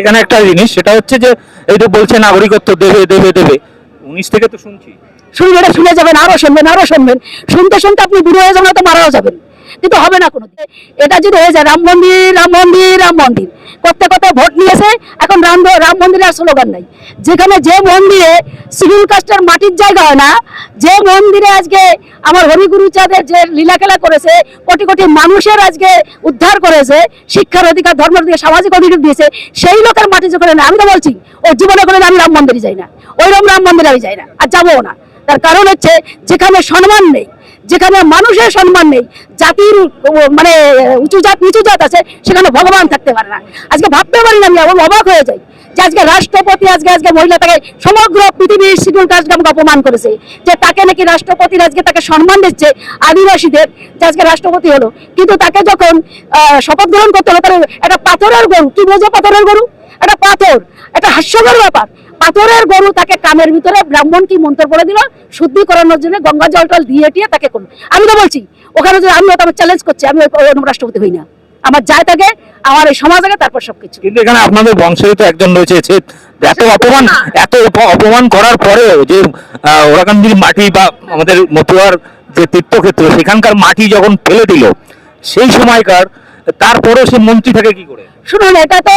এখানে একটা জিনিস সেটা হচ্ছে যে এই যে বলছে নাগরিকত্ব দেবে দেবে দেবে। উনিশ থেকে তো শুনছি। শুনবেন এটা শুনে যাবেন আরও শুনবেন আরও শুনবেন। শুনতে শুনতে আপনি বুড়ো হয়ে যাবেন তো মারাও যাবেন। কিন্তু হবে না কোনো এটা যদি হয়ে যায়, রাম মন্দির রাম মন্দির রাম মন্দির। করতে করতে ভোট নিয়েছে, এখন রাম রাম মন্দিরে আর স্লোগান নাই। যেখানে যে মন্দিরে সিভিল কাস্টের মাটির জায়গা হয় না, যে মন্দিরে আজকে আমার হরিগুরু চাঁদের যে লীলা খেলা করেছে, কোটি কোটি মানুষের আজকে উদ্ধার করেছে, শিক্ষার অধিকার, ধর্মের অধিকার, সামাজিক অধিকার দিয়েছে, সেই লোকের মাটি যখন আমি তো বলছি, ও জীবনে করে আমি রাম মন্দিরে যাই না। ওইরকম রাম মন্দিরে আমি যাই না, আর যাব না। তার কারণ হচ্ছে, যেখানে সম্মান নেই যেখানে মানুষের সম্মান নেই, জাতির মানে উঁচু জাত, নিচু জাত আছে, সেখানে ভগবান থাকতে পারে না। আজকে ভাবতে পারি না আমি এমন অবাক হয়ে যাই যে আজকে রাষ্ট্রপতি, আজকে আজকে মহিলাটাকে সমগ্র পৃথিবীর শিডিউল কাস্ট আমাকে অপমান করেছে। যে তাকে নাকি রাষ্ট্রপতির আজকে তাকে সম্মান দিচ্ছে আদিবাসীদের, যে আজকে রাষ্ট্রপতি হলো। কিন্তু তাকে যখন শপথ গ্রহণ করতে হলো তার একটা পাথরের গরু, কি বোঝো পাথরের গরু? একটা পাথর, একটা হাস্যকর ব্যাপার। পাথরের গরু তাকে কামের ভিতরে ব্রাহ্মণ কি মন্ত্র পড়ে দিল? শুদ্ধি করানোর জন্য গঙ্গা জল টল দিয়ে টিয়ে তাকে করল। আমি তো বলছি ওখানে যদি আমি তো চ্যালেঞ্জ করছি আমি রাষ্ট্রপতি হই না। আমার যায় থাকে আমার এই সমাজ আগে তারপর সবকিছু। কিন্তু এখানে আপনাদের বংশেরই তো একজন রয়েছে এত অপমান এত অপমান করার পরেও যে ওরাকান্দির মাটি বা আমাদের মতুয়ার যে তীর্থক্ষেত্র সেখানকার মাটি যখন ফেলে দিল সেই সময়কার তারপরেও সে মন্ত্রী থাকে কি করে? শুনুন, এটা তো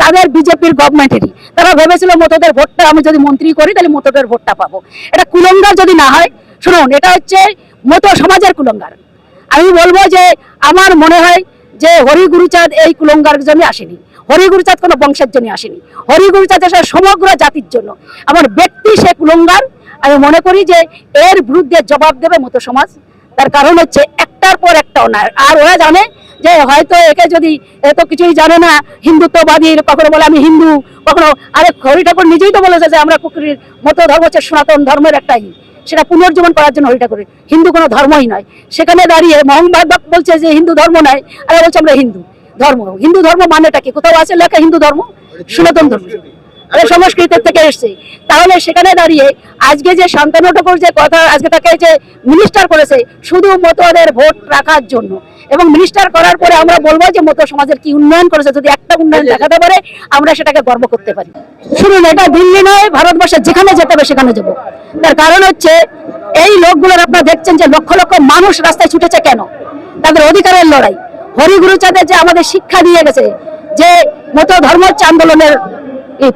তাদের বিজেপির গভর্নমেন্টেরই তারা ভেবেছিল মতদের ভোটটা আমি যদি মন্ত্রী করি, তাহলে মতদের ভোটটা পাবো। এটা কুলঙ্গার যদি না হয়, শুনুন, এটা হচ্ছে মতো সমাজের কুলঙ্গার। আমি বলব যে, আমার মনে হয় যে হরি গুরুচাঁদ এই কুলঙ্গার জন্য আসেনি। হরি গুরুচাঁদ কোনো বংশের জন্য আসেনি। হরি গুরুচাঁদ এসে সমগ্র জাতির জন্য। আমার ব্যক্তি সে কুলঙ্গার। আমি মনে করি যে, এর বিরুদ্ধে জবাব দেবে মতো সমাজ। তার কারণ হচ্ছে একটার পর একটা অন্যায়। আর ওরা জানে যে হয়তো একে যদি এত কিছুই জানে না, হিন্দুত্ববাদী, কখনো বলে আমি হিন্দু, কখনো আরে হরি ঠাকুর নিজেই তো বলেছে যে আমরা কুকুরের মতো ধর্ম হচ্ছে সনাতন ধর্মের একটাই। সেটা পুনর্জীবন করার জন্য হরি ঠাকুরের। হিন্দু কোনো ধর্মই নয়। সেখানে দাঁড়িয়ে মোহনবাদ বলছে যে হিন্দু ধর্ম নয় আর বলছে আমরা হিন্দু ধর্ম। হিন্দু ধর্ম মানেটা কি? কোথাও আছে লেখা হিন্দু ধর্ম? সনাতন ধর্ম। আরে সংস্কৃতের থেকে এসছে। তাহলে সেখানে দাঁড়িয়ে আজকে যে শান্তনু ঠাকুর যে কথা আজকে তাকে যে মিনিস্টার করেছে শুধু মতোয়াদের ভোট রাখার জন্য। এবং মিনিস্টার করার পরে আমরা বলব যে মতো সমাজের কি উন্নয়ন করেছে যদি একটা উন্নয়ন দেখাতে পারে আমরা সেটাকে গর্ব করতে পারি। শুনুন এটা দিল্লি নয় ভারতবর্ষের যেখানে যেতে হবে সেখানে যাব। তার কারণ হচ্ছে এই লোকগুলোর আপনারা দেখছেন যে লক্ষ লক্ষ মানুষ রাস্তায় ছুটেছে কেন? তাদের অধিকারের লড়াই। হরিগুরু চাঁদের যে আমাদের শিক্ষা দিয়ে গেছে যে মতো ধর্ম আন্দোলনের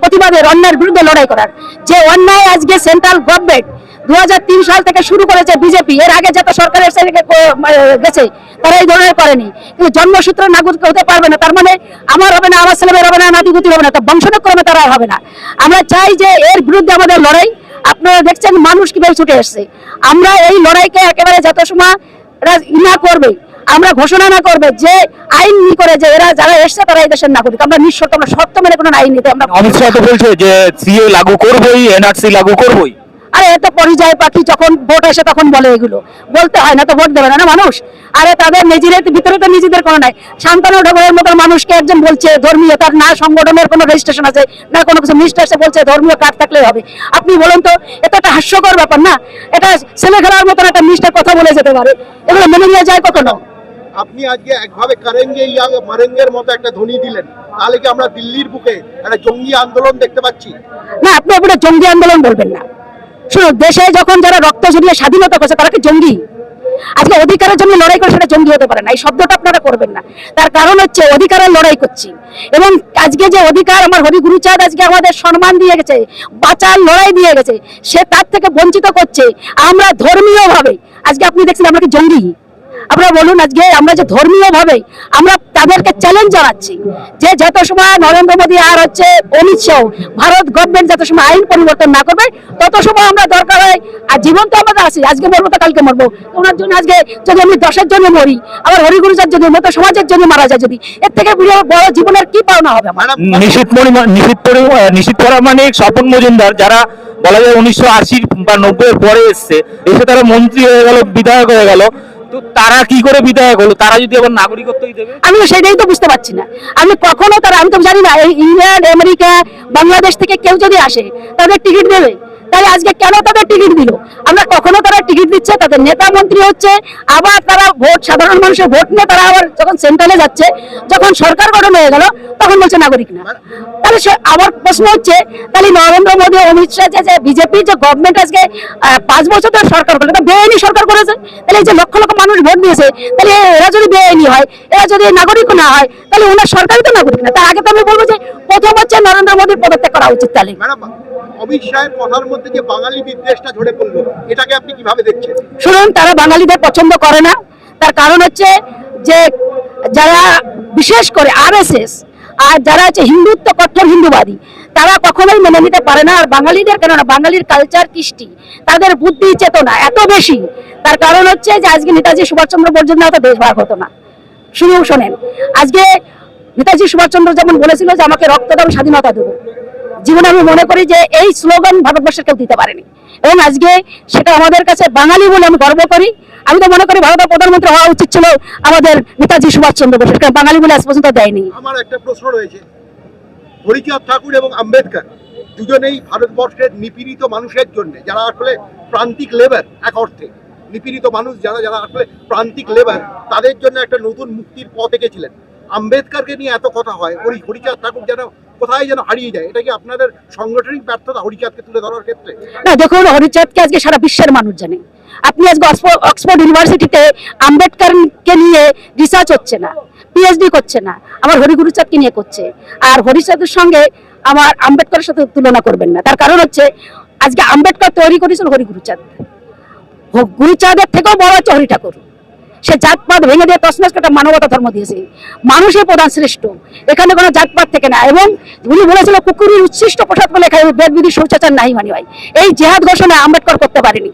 প্রতিবাদের অন্যায়ের বিরুদ্ধে লড়াই করার। যে অন্যায় আজকে সেন্ট্রাল গভর্নমেন্ট দু হাজার তিন সাল থেকে শুরু করেছে বিজেপি এর আগে যত সরকারের গেছে, তারা এই ধরনের করেনি। কিন্তু জন্মসূত্র নাগরিক হতে পারবে না, তার মানে আমার হবে না, আমার ছেলেমেয়ের হবে না নাতিপুতি হবে না তার বংশক্রমে তারা হবে না। আমরা চাই যে এর বিরুদ্ধে আমাদের লড়াই, আপনারা দেখছেন মানুষ কীভাবে ছুটে এসছে। আমরা এই লড়াইকে একেবারে যত সময় এরা ই না করবে আমরা ঘোষণা না করবে যে আইন নি করে যে এরা যারা এসছে তারা এই দেশের নাগরিক। আমরা নিঃশর্ত আমরা শর্ত মেনে কোনো আইন নিতে আমরা অমিত শাহ তো বলছে যে সিএ লাগু করবই এনআরসি লাগু করবই। আরে এত পরিযায়ী পাখি যখন ভোট আসে তখন বলে এগুলো। বলতে হয় না তো ভোট দেবে না না মানুষ? আরে তাদের নিজেদের ভিতরে তো নিজেদের কোনো নাই। শান্তনু ঠাকুরের মতো মানুষকে একজন বলছে ধর্মীয় তার না সংগঠনের কোনো রেজিস্ট্রেশন আছে না কোনো কিছু মিনিস্টার সে বলছে ধর্মীয় কার্ড থাকলে হবে। আপনি বলুন তো এটা একটা হাস্যকর ব্যাপার না? এটা ছেলে খেলার মতন একটা মিনিস্টার কথা বলে যেতে পারে। এগুলো মেনে নিয়ে যায় কখনো? আপনি আজকে একভাবে কারেঙ্গে ইয়া, মারেঙ্গের মতো একটা ধ্বনি দিলেন, তাহলে কি আমরা দিল্লির বুকে একটা জঙ্গি আন্দোলন দেখতে পাচ্ছি? না আপনি ওটা জঙ্গি আন্দোলন বলবেন না। শুনুন, দেশে যখন যারা রক্ত ঝরিয়ে স্বাধীনতা করছে, তারা কি জঙ্গি? আজকে অধিকারের জন্য লড়াই করে সেটা জঙ্গি হতে পারে না, এই শব্দটা আপনারা করবেন না। তার কারণ হচ্ছে, অধিকারের লড়াই করছি। এবং আজকে যে অধিকার আমার হরি গুরুচাঁদ আজকে আমাদের সম্মান দিয়ে গেছে, বাঁচার লড়াই দিয়ে গেছে, সে তার থেকে বঞ্চিত করছে। আমরা ধর্মীয় ভাবে আজকে আপনি দেখছেন আমরা কি জঙ্গি? আপনারা বলুন আজকে আমরা যে ধর্মীয় ভাবে আমরা তাদেরকে চ্যালেঞ্জ জানাচ্ছি যে যত সময় নরেন্দ্র মোদী আর হচ্ছে অমিত শাহ ভারত গভর্নমেন্ট যত সময় আইন পরিবর্তন না করবে তত সময় আমরা দরকার হয় আর জীবন তো আমাদের আছে আজকে মরবো তো কালকে মরবো। ওনার জন্য আজকে যদি আমি দশের জন্য মরি আবার হরিগুরুজার জন্য মতো সমাজের জন্য মারা যায় যদি এর থেকে বড়- বড় জীবনের কি পাওনা হবে নিশীত পরি- নিশীত পরামানিক স্বপন মজুমদার যারা বলা যায় উনিশশো আশি বা নব্বই পরে এসছে এসে তারা মন্ত্রী হয়ে গেল বিধায়ক হয়ে গেল তারা কি করে বিধায়ক হলো? তারা যদি আবার নাগরিকত্বই দেবে? আমি সেটাই তো বুঝতে পারছি না। আমি কখনো তারা আমি তো জানি না, এই ইংল্যান্ড, আমেরিকা, বাংলাদেশ থেকে কেউ যদি আসে, তাদের টিকিট দেবে। তাই আজকে কেন তাদের টিকিট দিল? আমরা কখনো তারা টিকিট দিচ্ছে, তাদের নেতা মন্ত্রী হচ্ছে, আবার তারা ভোট, সাধারণ মানুষের ভোট নিয়ে তারা আবার যখন সেন্ট্রালে যাচ্ছে, যখন সরকার গঠন হয়ে গেল, তখন বলছে নাগরিক না। তাহলে আমার প্রশ্ন হচ্ছে, তাহলে নরেন্দ্র মোদী অমিত শাহ যে বিজেপির যে গভর্নমেন্ট আজকে পাঁচ বছর ধরে সরকার করল বেআইনি সরকার করেছে। তাহলে এই যে লক্ষ লক্ষ মানুষ ভোট দিয়েছে, তাহলে এরা যদি বেআইনি হয়, এরা যদি নাগরিক না হয়, তাহলে ওনার সরকারই তো নাগরিক না। তার আগে তো আমি বলব যে প্রথম হচ্ছে নরেন্দ্র মোদীর পদত্যাগ করা উচিত তাহলে। অমিত শাহের কথার মধ্যে যে বাঙালি বিদ্বেষটা ঝরে পড়ল। এটাকে আপনি কীভাবে দেখছেন? শুনুন, তারা বাঙালিদের পছন্দ করে না। তার কারণ হচ্ছে যে যারা বিশেষ করে আরএসএস আর যারা হচ্ছে হিন্দুত্ব কট্টর হিন্দুবাদী, তারা কখনোই মেনে নিতে পারে না। আর বাঙালিদের কেন না বাঙালির কালচার কৃষ্টি, তাদের বুদ্ধি, চেতনা এত বেশি। তার কারণ হচ্ছে যে আজকে নেতাজি সুভাষচন্দ্র বোস জন্য হয়তো ভাগ হতো না। শুনেও শোনেন। আজকে নেতাজি সুভাষচন্দ্র যেমন বলেছিল যে, আমাকে রক্ত দাও আমি স্বাধীনতা দেবো। জীবনে আমি মনে করি যে এই স্লোগান ভারতবর্ষের কেউ দিতে পারেনি। এবং আজকে সেটা আমাদের কাছে বাঙালি বলে আমি গর্ব করি। আমি তো মনে করি ভারতের প্রধানমন্ত্রী হওয়া উচিত ছিল আমাদের নেতাজি সুভাষচন্দ্র বোসের কারণ বাঙালি বলে আজ পর্যন্ত দেয়নি। আমার একটা প্রশ্ন রয়েছে। হরিচাঁদ ঠাকুর এবং আম্বেদকর দুজনেই ভারতবর্ষের নিপীড়িত মানুষের জন্য, যারা আসলে প্রান্তিক লেবার এক অর্থে নিপীড়িত মানুষ যারা যারা আসলে প্রান্তিক লেবার তাদের জন্য একটা নতুন মুক্তির পথ এঁকেছিলেন। আম্বেদকরকে নিয়ে এত কথা হয় হরি হরিচাঁদ ঠাকুর যেন কোথায় যেন হারিয়ে যায়, এটা কি আপনাদের সাংগঠনিক ব্যর্থতা হরিচাঁদকে তুলে ধরার ক্ষেত্রে? না, দেখুন, হরিচাঁদকে আজকে সারা বিশ্বের মানুষ জানে। আপনি আজকে অক্সফোর্ড ইউনিভার্সিটিতে আম্বেদকরকে নিয়ে রিসার্চ হচ্ছে না পিএইচডি করছে না আমার হরিগুরুচাঁদকে নিয়ে করছে। আর হরিচাঁদের সঙ্গে আমার আম্বেদকরের সাথে তুলনা করবেন না। তার কারণ হচ্ছে, আজকে আম্বেদকর তৈরি করেছিল হরিগুরুচাঁদ। গুরুচাঁদের থেকেও বড় হচ্ছে হরি ঠাকুর সে জাতপাত ভেঙে দিয়ে তসমাস একটা মানবতা ধর্ম দিয়েছে। মানুষের প্রধান শ্রেষ্ঠ। এখানে কোনো জাতপাত থেকে না। এবং উনি বলেছিল, কুকুরের উচ্ছিষ্ট প্রসাদ বলে খাই বেদবিধি, শৌচাচার নাই মানি হয় এই জেহাদ ঘোষণা আম্বেদকর করতে পারেনি।